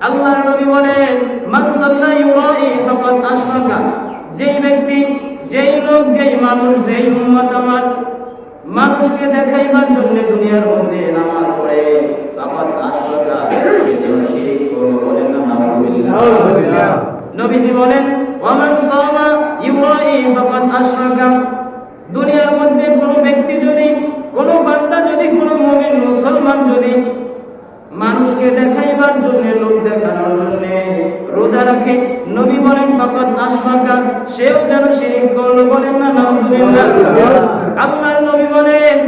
আল্লাহর নবী বলেন মান সাল্লা ইউরাই ফাকাদ আশরাকা যেই ব্যক্তি যেই লোক যেই মানুষ যেই উম্মত আমার মানুষকে দেখাইবার জন্য দুনিয়ার মধ্যে নামাজ পড়ে ফাকাদ আশরাকা বলেন না নাউজুবিল্লাহ। নবীজি বলেন সামা ইউরাই ফাকাদ আশরাকা দুনিয়ার মধ্যে কোনো ব্যক্তি যদি কোনো বান্দা যদি কোনো মুমিন মুসলমান যদি মানুষকে দেখাইবার জন্য, লোক দেখানোর জন্য। রোজা রাখে। নবী বলেন ফাকাত আশফাকা সেও যেন শিরিক করল বলেন না, নাউজুবিল্লাহ। আল্লাহর নবী বলেন,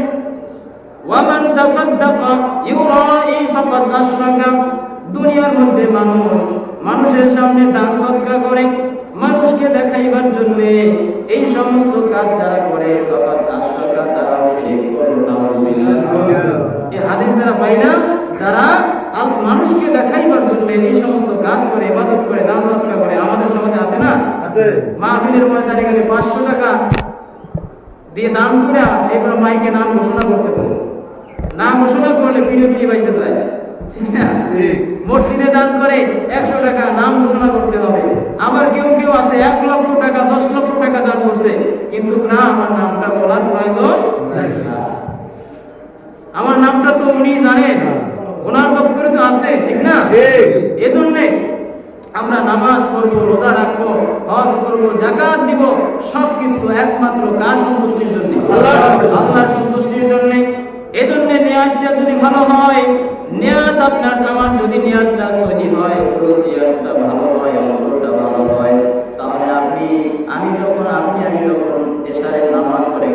ওয়ামান তাসাদ্দাকা ইউরাই ফাকাত আশফাকা দুনিয়ার মধ্যে মানুষ, মানুষের সামনে দান সদকা করে, মানুষকে দেখাইবার জন্য এই সমস্ত কাজ যারা করে ফাকাত আশফাকা তারাও শিরিক করল নাউজুবিল্লাহ। এই হাদিস দ্বারা পাই না? যারা মানুষকে দেখাইবার জন্য এই সমস্ত কাজ করে ইবাদত করে দান সৎকার করে আমাদের সমাজে আছে না? আছে। মাহফিলের ময়দানে গেলে পাঁচশো টাকা দিয়ে দান করে এবার মাইকে নাম ঘোষণা করতে পারে। নাম ঘোষণা করলে পিড়ে পিড়ে বাইসে যায়। ঠিক না? মসজিদে দান করে একশো টাকা নাম ঘোষণা করতে হবে। আবার কেউ কেউ আছে এক লক্ষ টাকা দশ লক্ষ টাকা দান করছে কিন্তু না আমার নামটা বলার প্রয়োজন আমার নামটা তো উনি জানেন। আছে ঠিক না? এজন্যে আমরা নামাজ পড়ব রোজা রাখব হজ করব জাকাত দিব সব কিছু একমাত্র কার সন্তুষ্টির জন্য। আল্লাহর সন্তুষ্টির জন্য। এজন্য নিয়াতটা যদি ভালো হয় নিয়াত আপনার আমার যদি নিয়াতটা সহি হয় রসিয়াতটা ভালো হয় অন্তরটা ভালো হয় তাহলে আপনি আমি যখন আপনি আমি যখন এশারের নামাজ পড়ে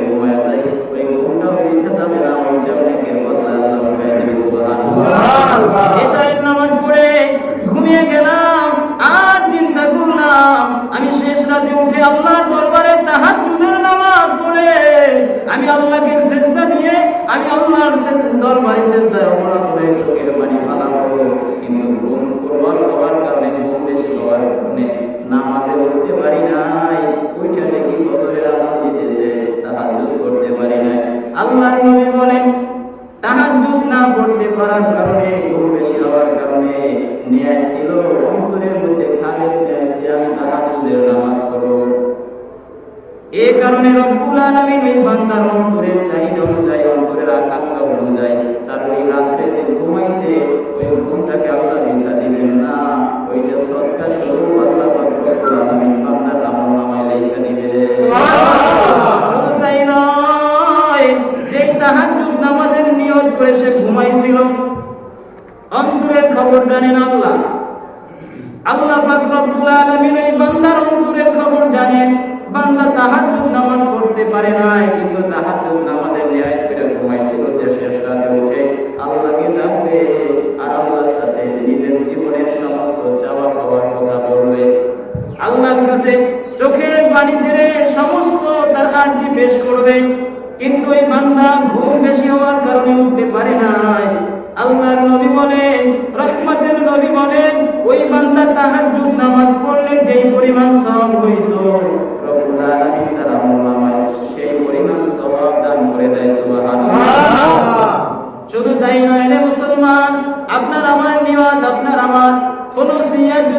কারণে রব্বুল আলামিন ওই বান্দার অন্তরের চাহিদা অনুযায়ী অন্তরের আকাঙ্ক্ষা অনুযায়ী তার ওই রাত্রে যে ঘুমাইছে ওই ঘুমটাকে আল্লাহ মিথ্যা দিবেন না ওইটা সৎকার স্বরূপ আল্লাহ রব্বুল আলামিন বান্দার আমল নামায় লেখা দিবেন শুধু তাই নয় যেই তাহাজ্জুদ নামাজের নিয়ত করে সে ঘুমাইছিল অন্তরের খবর জানেন আল্লাহ। আল্লাহ পাক রব্বুল আলামিন এই বান্দার অন্তরের খবর জানেন বান্দা তাহাজ্জুদ নামাজ পড়তে পারে নাই কিন্তু তাহাজ্জুদ নামাজের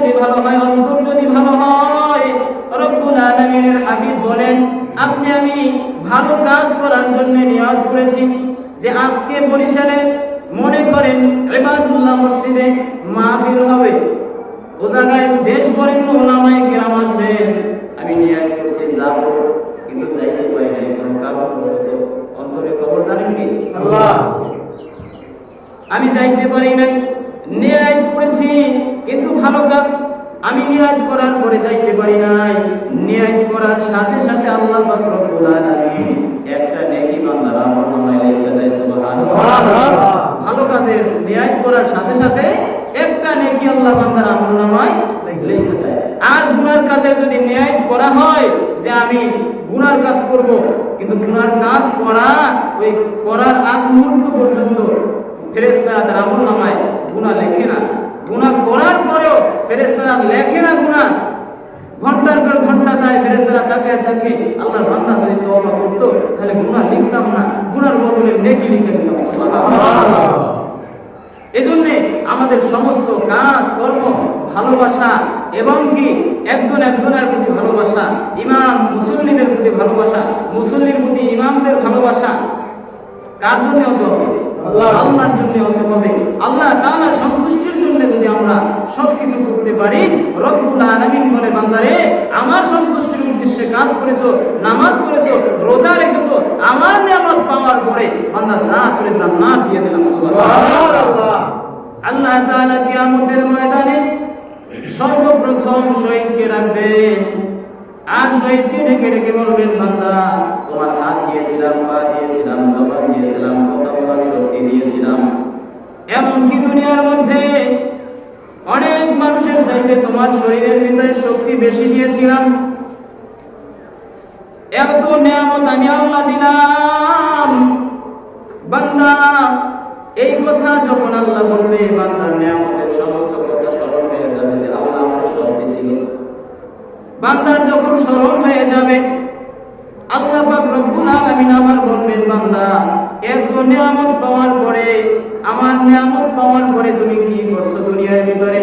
যদি ভালো হয় অন্তর যদি ভালো হয় রব্বুল আলামিনের হাবিব বলেন আপনি আমি ভালো কাজ করার জন্য নিয়াত করেছি যে আজকে বরিশালে মনে করেন ইবাদুল্লাহ মসজিদে মাহফিল হবে। ও জায়গায় বেশ বরেণ্য ওলামায়ে কেরাম আসবেন আমি নিয়াত করছি যাব। কিন্তু যাইতে পারি নাই কোনো কারণবশত অন্তরের খবর জানেন কি? আল্লাহ। আমি যাইতে পারি নাই। কিন্তু ভালো কাজ আমি নিয়াত করার পরে যাইতে পারি নাই। নিয়াত করার সাথে সাথে আল্লাহ পাক রব্বুল আলামিন একটা নেকি বান্দার আমল নামায় লিখে দেয় সুবহানাল্লাহ। ভালো কাজের নিয়াত করার সাথে সাথে একটা নেকি আল্লাহ বান্দার আমল নামায় লিখে দেয়। আর গুনার কাজে যদি নিয়াত করা হয় যে আমি গুনার কাজ করব কিন্তু গুনার কাজ করা ওই করার আগ মুহূর্ত পর্যন্ত ফেরেশতারা তার আমল নামায় গুনাহ লেখে না। গুনাহ করার পরেও ফেরেশতারা লেখে না গুনাহ। ঘণ্টার পর ঘণ্টা যায় ফেরেশতারা তাকায় থাকে আল্লাহর বান্দা যদি তওবা করতো তাহলে গুনাহ লিখতাম না। গুণার বদলে নেকি লিখে দিতাম এজন্য আমাদের সমস্ত কাজ কর্ম ভালোবাসা এবং কি একজন একজনের প্রতি ভালোবাসা ইমাম মুসল্লিদের প্রতি ভালোবাসা মুসল্লির প্রতি ইমামদের ভালোবাসা কার জন্য হতে হবে? আল্লাহ। আল্লাহর জন্য হতে হবে। আল্লাহ তাআলার সন্তুষ্টির আমরা সবকিছু করতে পারি। রব্বুল আলামিন বলে, বান্দারে, আমার সন্তুষ্টির উদ্দেশ্যে কাজ করেছ, নামাজ পড়েছো, রোজা রেখেছো, আমার নিয়ামত পাওয়ার পরে বান্দা যা করে জান্নাত দিয়ে দিলাম আল্লাহ তাআলা কিয়ামতের ময়দানে সর্বপ্রথম শহীদকে রাখবে আর শহীদকে ডেকে ডেকে বলবেন, বান্দা, তোমার হাত দিয়েছিলাম, পা দিয়েছিলাম, জবান দিয়েছিলাম কথা বলার শক্তি দিয়েছিলাম। এমনকি দুনিয়ার মধ্যে চাইতে তোমার শরীরের ভিতরে শক্তি বেশি দিয়েছিলাম। এত নিয়ামত আমি আল্লাহ দিলাম। বান্দা, এই কথা যখন আল্লাহ বলবে, বান্দার নিয়ামতের সমস্ত কথা স্মরণ হয়ে যাবে যে আল্লাহ আমার সব দিছিল। বান্দার যখন স্মরণ হয়ে যাবে, আল্লাহ পাক রব্বুল আলামিন আমার বলবেন, বান্দা, এত নিয়ামত পাওয়ার পরে, আমার নিয়ামত পাওয়ার পরে তুমি কি করছ দুনিয়ার ভিতরে?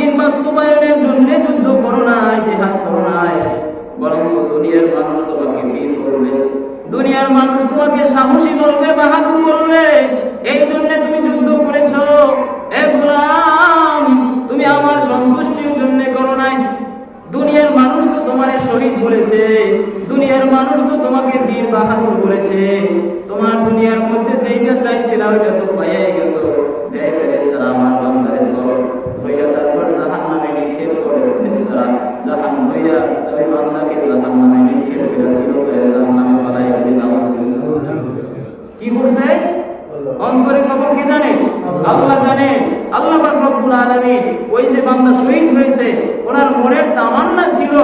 দিন বাস্তবায়নের জন্য যুদ্ধ করো নাই, জেহাদ করো নাই। বরঞ্চ দুনিয়ার মানুষ তোমাকে বীর করবে। দুনিয়ার মানুষ তোমাকে সাহসী বলবে বাহাদুর বলবে এই জন্য তুমি যুদ্ধ করেছ। এ গোলাম, তুমি আমার সন্তুষ্টির জন্য করো নাই। দুনিয়ার মানুষ তো তোমারে শহীদ বলেছে। দুনিয়ার মানুষ তো তোমাকে বীর বাহাদুর বলেছে। তোমার দুনিয়ার মধ্যে যেইটা চাইছিলাম ওইটা তো পাইয়ে ছিল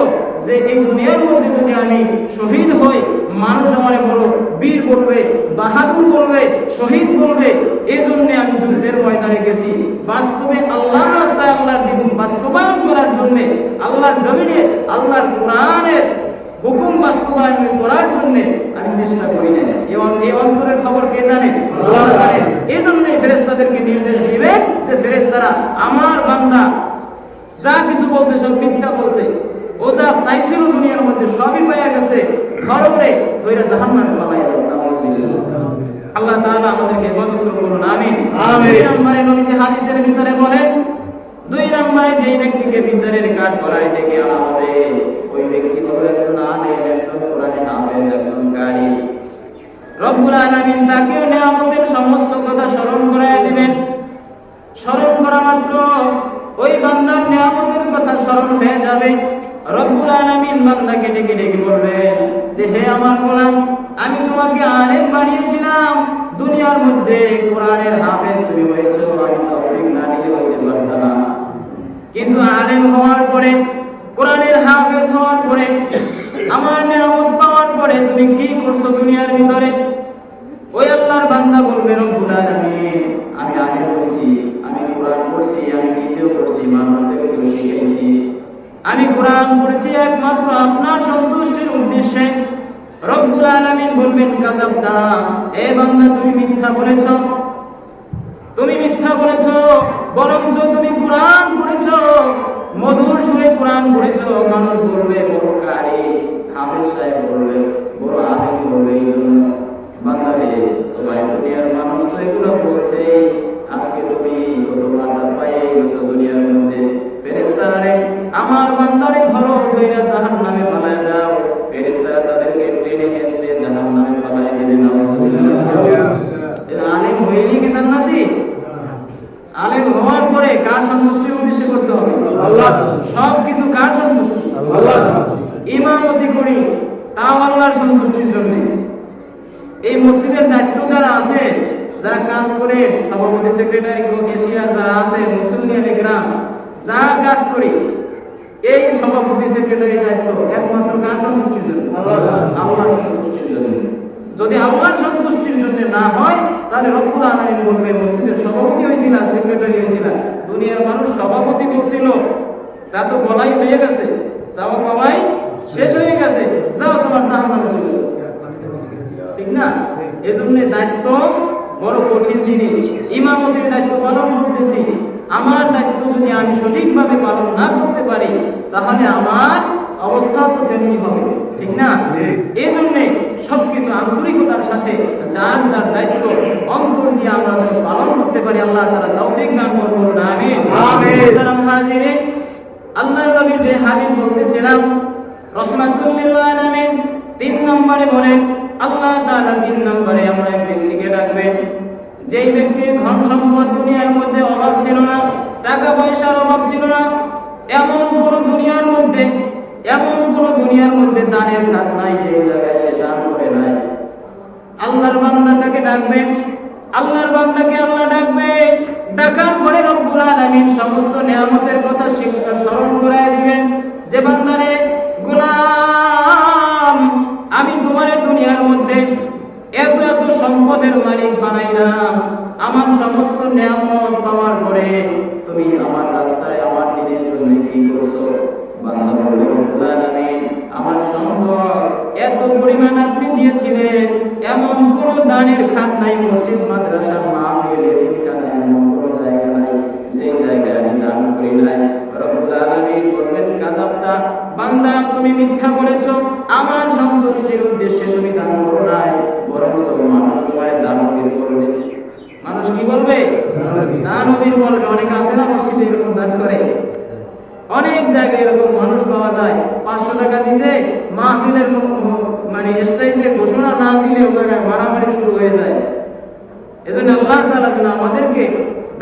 যে এই দুনিয়ার মধ্যে যদি আমি শহীদ হই, মানুষ আমারে বড় বীর বলবে, বাহাদুর বলবে, শহীদ বলবে এই জন্য আমি যুদ্ধের ময়দানে গেছি। বাস্তবে আল্লাহর রাস্তায় আল্লাহর দিন বাস্তবায়ন করার জন্য, আল্লাহর জমিনে, আল্লাহর কোরআনের হুকুম বাস্তবায়ন করার জন্য আমি চেষ্টা করি না এই অন্তরের খবর কে জানে? আল্লাহ জানে। এই জন্যই ফেরেস্তাদেরকে নির্দেশ দিবে যে ফেরেস্তারা আমার বান্দা যা কিছু বলছে সব মিথ্যা বলছে। ও যা চাইছিল দুনিয়ার মধ্যে সবই পাইয়া গেছে। ধরবে তৈরা জাহান নামে পালাইয়া আল্লাহ তাআলা আমাদেরকে হেফাজত করুন আমিন। আমিন। নম্বরে নবীজি হাদিসের ভিতরে বলেন দুই নম্বরে যেই ব্যক্তিকে বিচারের কাঠ করায় ডেকে আনা হবে ওই ব্যক্তি হলো একজন আলেম একজন কোরআনে হাফেজ একজন কারি রব্বুল আলামিন তাকেও নিয়ামতের সমস্ত কথা স্মরণ করায় দিবেন। স্মরণ করা মাত্র ওই বান্দার নিয়ামতের কথা স্মরণ হয়ে যাবে। রব্বুল আলামিন বান্দাকে ডেকে ডেকে বলবেন যে, হে আমার গোলাম, আমি তোমাকে আলেম বানিয়েছিলাম। দুনিয়ার মধ্যে কোরআনের হাফেজ তুমি হয়েছো, আমি তৌফিক না দিলে হইতে পারতাম না। কিন্তু আলেম হওয়ার পরে, কোরআনের হাফেজ হওয়ার পরে, আমার নিয়ামত পাওয়ার পরে তুমি কি করছ দুনিয়ার ভিতরে? ওই আল্লাহর বান্দা বলবে, রব্বুল আলামিন, আমি আলেম হয়েছি, আমি কোরআন পড়ছি, আমি নিজেও পড়ছি মানুষদেরকেও শিখাইছি। আমি কোরআন পড়েছি একমাত্র আপনার সন্তুষ্টির উদ্দেশ্যে। রব্বুল আলামিন বলবেন কাযাবতা এ বান্দা, তুমি মিথ্যা বলেছ। তুমি মিথ্যা বলেছ, বরঞ্চ তুমি কোরআন পড়েছো। মধুর সুরে কোরআন পড়েছো। মানুষ বলবে, বড় কারি। হাফেজ সাহেব বলবে, বড় আদেশ বলবে। এই জন্য বান্দারে তোমার দুনিয়ার মানুষ তো এগুলো বলছে আজকে তুমি তোমার পায়ে গেছো দুনিয়ার মধ্যে ফেরেস্তারে আমার বান্দারে ধরো ধইরা জাহান নামে পালায় যাও ফেরেস্তারা তাদেরকে টেনে হেসড়ে জাহান নামে পালায় দেবে নাউজুবিল্লাহ আলেম হইলি কি জান্নাতি আলেম হওয়ার পরে কার সন্তুষ্টির উদ্দেশ্যে করতে হবে আল্লাহ। সব কিছু কার সন্তুষ্টি আল্লাহ ইমামতি করি তাও আল্লাহর সন্তুষ্টির জন্য এই মসজিদের দায়িত্ব যারা আছে যারা কাজ করে সভাপতি সেক্রেটারি কেশিয়ার যারা আছে মুসলিম গ্রাম যা কাজ করি এই সভাপতি সেক্রেটারি দায়িত্ব একমাত্র কার সন্তুষ্টির জন্য? আল্লাহর সন্তুষ্টির জন্য। যদি আল্লাহর সন্তুষ্টির জন্য না হয় তাহলে রব্বুল আলামিন বলবে মসজিদের সভাপতি হয়েছিল সেক্রেটারি হয়েছিল দুনিয়ার মানুষ সভাপতি করছিল। তা তো বলাই হয়ে গেছে। চাওয়া পাওয়াই শেষ হয়ে গেছে। যাও তোমার জাহান্নামে চলে ঠিক না? এজন্য দায়িত্ব বড় কঠিন জিনিস। ইমামতির দায়িত্ব পালন করতেছি। আমার দায়িত্ব যদি আমি সঠিকভাবে পালন না করতে পারি তাহলে আমার অবস্থা তো তেমনি হবে ঠিক না? এই জন্যে সবকিছু আন্তরিকতার সাথে যার যার দায়িত্ব অন্তর দিয়ে আমরা পালন করতে পারি আল্লাহ তারা তৌফিক দান করব না আমি আল্লাহ নবীর যে হাদিস বলতেছিলাম রহমাতুল্লিল আলামিন তিন নম্বরে বলেন আল্লাহ তাআলা তিন নম্বরে আমরা এক ব্যক্তিকে ডাকবেন যেই ব্যক্তির ধন সম্পদ দুনিয়ার মধ্যে অভাব ছিল না, টাকা পয়সার অভাব ছিল না, এমন কোন দুনিয়ার মধ্যে, এমন কোন দুনিয়ার মধ্যে দানের খাত নাই যে জায়গায় সে দান করে নাই। আল্লাহর বান্দা তাকে ডাকবে, আল্লাহর বান্দাকে আল্লাহ ডাকবে ডাকার পরে রব্বুল আলামিন সমস্ত নিয়ামতের কথা স্মরণ করায় দিবেন। যে বান্দারে মালিক বানাইলাম। আমার সমস্ত নিয়ামত পাওয়ার পরে তুমি আমার রাস্তায় আমার দিনের জন্য কি করছ? বান্দা আমার সম্পদ এত পরিমাণ আপনি দিয়েছিলেন। এমন কোন দানের নাই, মসজিদ এমন কোন জায়গা নাই। সেই আমি দান করি নাই। কাযাবতা বান্দা, তুমি মিথ্যা বলেছ। আমার সন্তুষ্টির উদ্দেশ্যে তুমি দান করো মানুষ কি বলবে? বলবে অনেক আছে না মসজিদে এরকম দান করে। অনেক জায়গায় এরকম মানুষ পাওয়া যায়। পাঁচশো টাকা দিছে মাহফিলের মানে স্টেজে ঘোষণা না দিলে ও জায়গায় মারামারি শুরু হয়ে যায়। এজন্য আল্লাহ তাআলা যেন আমাদেরকে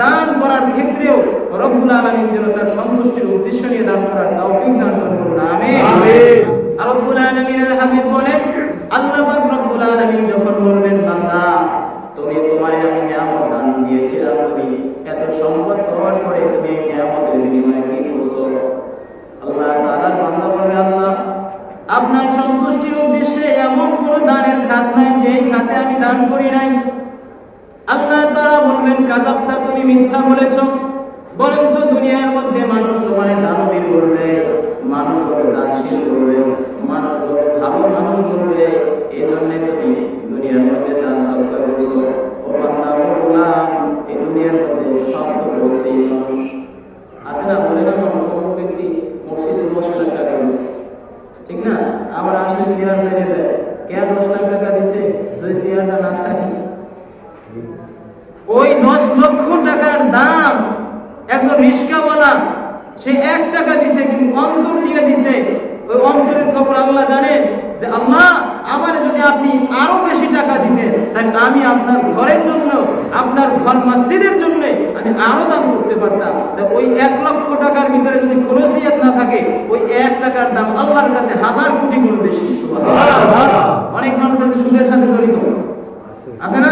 দান করার ক্ষেত্রেও রব্বুল আলামিন যেন তার সন্তুষ্টির উদ্দেশ্য নিয়ে দান করার তৌফিক দান করুন। আর রব্বুল আলামিনের হাবিব বলেন আল্লাহ রব্বুল আলামিন যখন বলবেন বান্দা তুমি তোমারে আমি দিয়েছিলাম তুমি এত সম্পদ পাওয়ার পরে তুমি এই নিয়ামতের বিনিময়ে কি করছ? আল্লাহ তাআলার বান্দা বলবে আল্লাহ। আপনার সন্তুষ্টির উদ্দেশ্যে এমন কোন দানের খাত নাই যে খাতে আমি দান করি নাই। আল্লাহ তাআলা বলবেন কাযাবতা তুমি মিথ্যা বলেছ, বরঞ্চ দুনিয়ার মধ্যে মানুষ তোমার দানবীর করবে, মানুষ বড় দানশীল করবে, মানুষ বড় ভালো মানুষ করবে। এই জন্য তুমি দুনিয়ার মধ্যে দান সৎকার করছ ও বান্দা ও গোলাম এই দুনিয়ার মধ্যে সব তো বলছে আছে না বলে না মানুষ অমুক ব্যক্তি মসজিদে দশ লাখ টাকা দিচ্ছে ঠিক না আবার আসলে চেয়ার চাইলে দেয়। কে দশ লাখ টাকা দিছে? যদি চেয়ারটা না চাই ওই দশ লক্ষ টাকার দাম একজন রিস্কাওয়ালা, সে এক টাকা দিছে কিন্তু অন্তর দিয়ে দিছে। ওই অন্তরের খবর আল্লাহ জানেন যে আল্লাহ, আমার যদি আপনি আরও বেশি টাকা দিতেন, তাহলে আমি আপনার ঘরের জন্য, আপনার ঘর মসজিদের জন্য আমি আরও দান করতে পারতাম। ওই এক লক্ষ টাকার ভিতরে যদি খরচিয়াত না থাকে ওই এক টাকার দাম আল্লাহর কাছে হাজার কোটি গুণ বেশি। অনেক মানুষ আছে সুদের সাথে জড়িত। আছে না।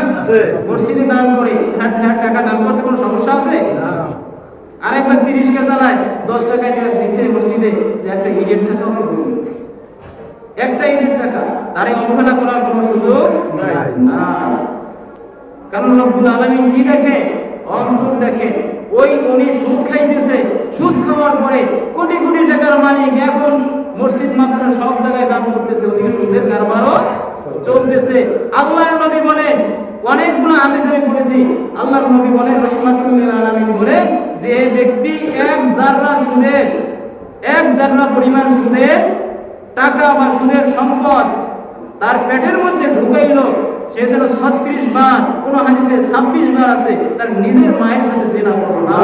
মসজিদে দান করে হ্যাঁ হ্যাঁ টাকা দান করতে কোনো সমস্যা আছে? আরেক ব্যক্তি রিক্সা চালায় দশ টাকা দিছে মসজিদে যে একটা ইটের টাকা একটা ইটের টাকা তারে অবহেলা করার কোনো সুযোগ নাই। না কারণ রব্বুল আলামিন কি দেখে? অন্তর দেখে ওই উনি সুদ খাইতেছে, সুদ খাওয়ার পরে কোটি কোটি টাকার মালিক এখন মসজিদ মাদ্রাসা সব জায়গায় দান করতেছে, ওদিকে সুদের কারবারও চলতেছে। আল্লাহর নবী বলেন অনেকগুলো হাদিস আমি পড়েছি। আল্লাহর নবী বলেন রহমাতুল্লিল আলামিন বলে যে ব্যক্তি এক জাররা সুদের, এক জাররা পরিমাণ সুদের টাকা বা সুদের সম্পদ তার পেটের মধ্যে ঢুকাইল সে যেন ছত্রিশ বার কোন হাদিসে ছাব্বিশ বার আছে তার নিজের মায়ের সাথে জেনা করল না।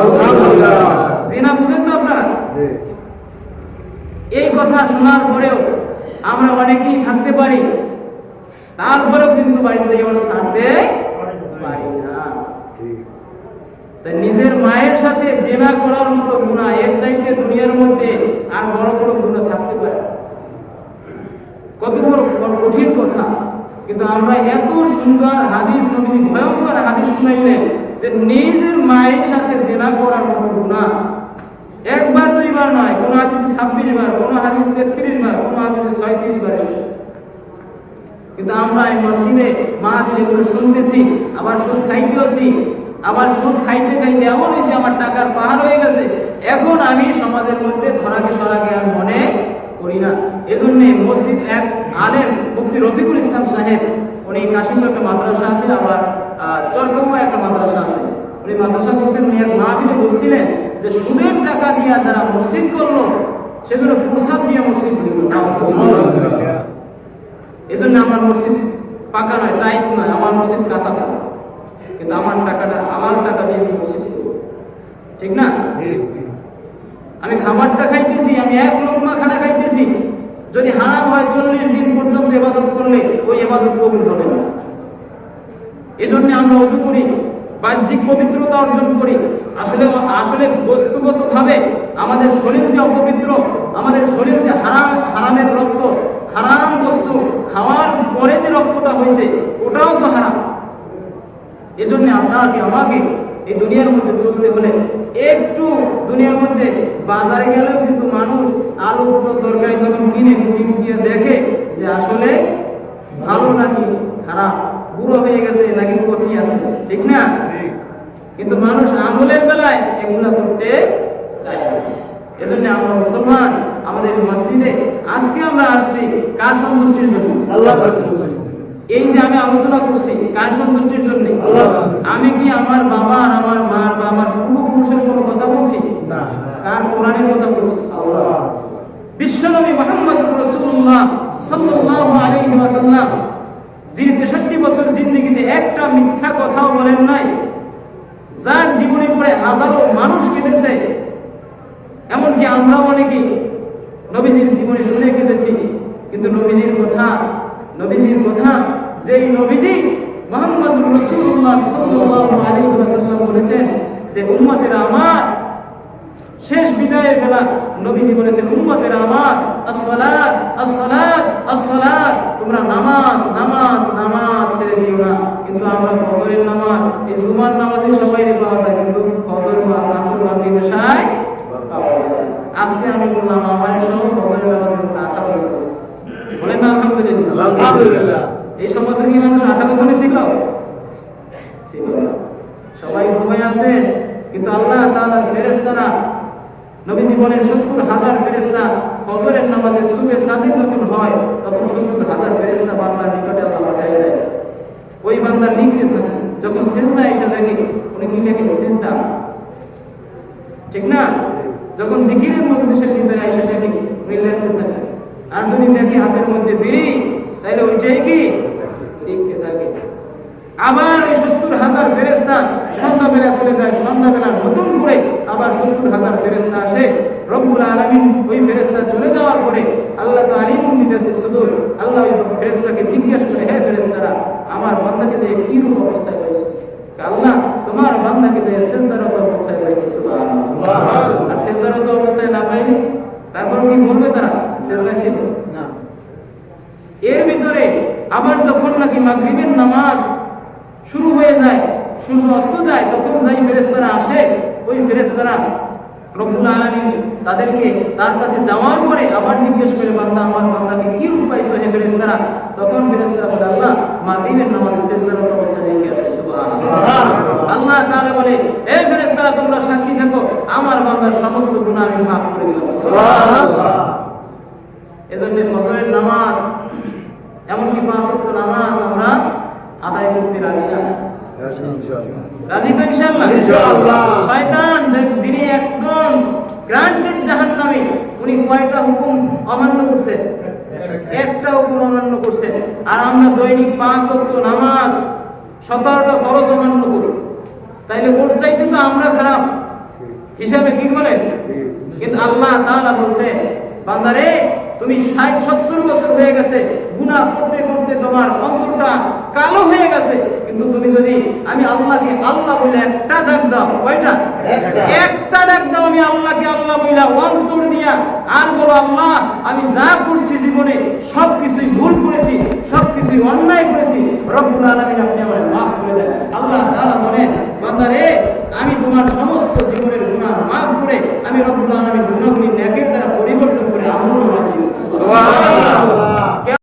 জেনা বুঝেন তো আপনারা? এই কথা শোনার পরেও আমরা অনেকেই থাকতে পারি তারপরেও কিন্তু বাড়ি থেকে আমরা ছাড়তে পারি না। নিজের মায়ের সাথে জেনা করার মতো গুণা এর চাইতে দুনিয়ার মধ্যে আর বড় বড় গুণা থাকতে পারে কত বড় কঠিন কথা। কিন্তু আমরা এত সুন্দর হাদিস, নবীজি ভয়ঙ্কর হাদিস শুনাইলেন যে নিজের মায়ের সাথে জেনা করার মতো গুনাহ। একবার, দুইবার নয়, কোন হাদিসে ছাব্বিশ বার, কোন হাদিসে তেত্রিশ বার, কোন হাদিসে ছয়ত্রিশ বার এসেছে। কিন্তু আমরা এই মসজিদে মাহফিল এগুলো শুনতেছি, আবার সুদ খাইতেছি আবার সুদ খাইতে খাইতে এমন হয়েছে, আমার টাকার পাহাড় হয়ে গেছে। এখন আমি সমাজের মধ্যে ধরাকে সরাকে আর মনে করি না। এজন্য মসজিদ এক আলেম মুফতি রফিকুল ইসলাম সাহেব, উনি কাশিমপুর একটা মাদ্রাসা আছে আবার চরকামা একটা মাদ্রাসা আছে। উনি মাদ্রাসা করছেন, উনি এক মাহফিলে বলছিলেন যে সুদের টাকা দিয়া যারা মসজিদ করল, সেজন্য প্রসাদ দিয়ে মসজিদ করল। এই জন্য আমার মসজিদ পাকা নয় টাইস নয়, আমার মসজিদ কাঁচা কিন্তু আমার টাকাটা, আমার টাকা দিয়ে মসজিদ ঠিক না? আমি খাবারটা খাইতেছি, আমি এক লোকমা খানা খাইতেছি। যদি হারাম হয় চল্লিশ দিন পর্যন্ত এবাদত করলে ওই এবাদত কবুল হবে না। এজন্য আমরা অজু করি, বাহ্যিক পবিত্রতা অর্জন করি। আসলে আসলে বস্তুগত ভাবে আমাদের শরীর যে অপবিত্র, আমাদের শরীর যে হারাম, হারামের রক্ত, হারাম বস্তু, খাওয়ার পরে যে রক্তটা হয়েছে, ওটাও তো হারাম। এজন্য আপনাকে, আমাকে এই দুনিয়ার মধ্যে চলতে হলে একটু দুনিয়ার মধ্যে বাজারে গেলেও কিন্তু মানুষ আলু তরকারি যখন কিনে টিপ দিয়ে দেখে যে আসলে ভালো নাকি খারাপ, বুড়ো হয়ে গেছে নাকি কচি আছে, ঠিক না? কিন্তু মানুষ আমলের বেলায় এগুলা করতে চায় না। এজন্য আমরা মুসলমান, আমাদের মসজিদে আজকে আমরা আসছি কার সন্তুষ্টির জন্য? আল্লাহ এই যে আমি আলোচনা করছি কার সন্তুষ্টির জন্য আমি কি আমার বাবা আর আমার মা বা আমার পূর্বপুরুষের কোনো কথা বলছি? কার কোরআনের কথা বলছি? বিশ্বনবী মোহাম্মদ রাসূলুল্লাহ সাল্লাল্লাহু আলাইহি ওয়াসাল্লাম যিনি 63 বছর জিন্দেগিতে একটা মিথ্যা কথাও বলেন নাই যার জীবনে পড়ে হাজারো মানুষ কেঁদেছে। এমনকি আমরা অনেকে নবীজির জীবনে শুনে কেঁদেছি কিন্তু নবীজির কথা নবীজির কথা যেই নবীজি মোহাম্মদ রসুল্লাহ সাল্লাল্লাহু আলাইহি ওয়াসাল্লাম বলেছেন যে উম্মতেরা আমার শেষ বিদায়ের বেলা নবীজি বলেছেন, উম্মতেরা আমার আসসালাত আসসালাত আসসালাত। তোমরা নামাজ নামাজ নামাজ ছেড়ে দিও না। কিন্তু আমরা ফজরের নামাজ, এই জুমার নামাজে সবাই পাওয়া যায়, কিন্তু ফজর বা আসর বা না। আজকে আমি বললাম, আমার সব ফজরের নামাজে বছর বলেন না, আলহামদুলিল্লাহ। আলহামদুলিল্লাহ। এই সমাজে কি মানুষ আঠারো বছরে ছিল সবাই ঘুমায় আছে, কিন্তু আল্লাহ তাআলার ফেরেশতারা নবীজি বলেন সত্তর হাজার ফেরেশতা ফজরের নামাজের সুবে সাদিক যখন হয়, তখন সত্তর হাজার ফেরেশতা বান্দার নিকটে আল্লাহ পাঠায় দেয়। ওই বান্দার লিখতে থাকে, যখন সিজদা এসে দেখে, উনি কি লেখেন? সিজদা। ঠিক না? যখন জিকিরের মজলিসের ভিতরে এসে দেখে, উনি লিখতে থাকে। আর যদি দেখে হাতের মধ্যে বিড়ি তাহলে ওইটাই কি? আবার ওই সত্তর হাজার ফেরেস্তা সন্ধ্যাবেলা চলে যায় সন্ধ্যাবেলা নতুন করে আবার সত্তর হাজার ফেরেস্তা আসে। রব্বুল আলামিন ওই ফেরেস্তা চলে যাওয়ার পরে আল্লাহ তো আলিমুল মিজাতে সুদূর আল্লাহ ওই ফেরেস্তাকে জিজ্ঞেস করে হে ফেরেস্তারা আমার বান্দাকে যে কি রূপ অবস্থায় রয়েছে? আল্লাহ তোমার বান্দাকে যে সেজদারত অবস্থায় রয়েছে আর সেজদারত অবস্থায় না পাইনি তারপর কি বলবে তারা? সেজদায় ছিল? না। এর ভিতরে আবার যখন নাকি মাগরিবের নামাজ শুরু হয়ে যায় সূর্য অস্ত যায়, তখন যাই ফেরেশতারা আসে, ওই ফেরেশতারা রব্বুল আলামিন তাদেরকে তার কাছে যাওয়ার পরে আবার জিজ্ঞেস করে, বান্দা, আমার বান্দাকে কি রূপ পাইছো হে ফেরেশতারা? তখন ফেরেশতারা বলে, আল্লাহ সিজদারত অবস্থায় রেখে আসছে আল্লাহ তাআলা বলে, হে ফেরেশতারা, তোমরা সাক্ষী থাকো, আমার বান্দার সমস্ত গুনাহ আমি মাফ করে দিলাম এজন্য ফজরের নামাজ, এমনকি পাঁচ নামাজ করতে রাজি না? রাজি তো ইনশাআল্লাহ? ইনশাআল্লাহ। শয়তান যিনি একদম গ্রান্টেড জাহান্নামী উনি কয়টা হুকুম অমান্য করছে? একটা হুকুম অমান্য করছে। আর আমরা দৈনিক পাঁচ ওয়াক্ত নামাজ সতেরোটা ফরজ অমান্য করি। তাইলে ওর চাইতে তো আমরা খারাপ। হিসাবে কি বলে? কিন্তু আল্লাহ তাআলা বলছে বান্দারে তুমি ষাট সত্তর বছর হয়ে গেছে গুনাহ করতে করতে তোমার অন্তরটা কালো হয়ে গেছে। কিন্তু তুমি যদি আমি আল্লাহকে আল্লাহ বলে একটা ডাক দাও কয়টা? একটা। ডাক দাও আমি আল্লাহকে আল্লাহ বইলা তোর দিয়া। আর বলো আল্লাহ আমি যা করছি জীবনে সব কিছুই ভুল করেছি সব কিছুই অন্যায় করেছি। রব্বুল আলমিন আপনি আমার মাফ করে দেন। আল্লাহ তাআলা বলেন বান্দারে আমি তোমার সমস্ত জীবনের গুনাহ মাফ করে আমি রব্বুল আলমিন গুণাগুলি ন্যাকের দ্বারা পরিবর্তন করে আমল মাফ দিয়েছি।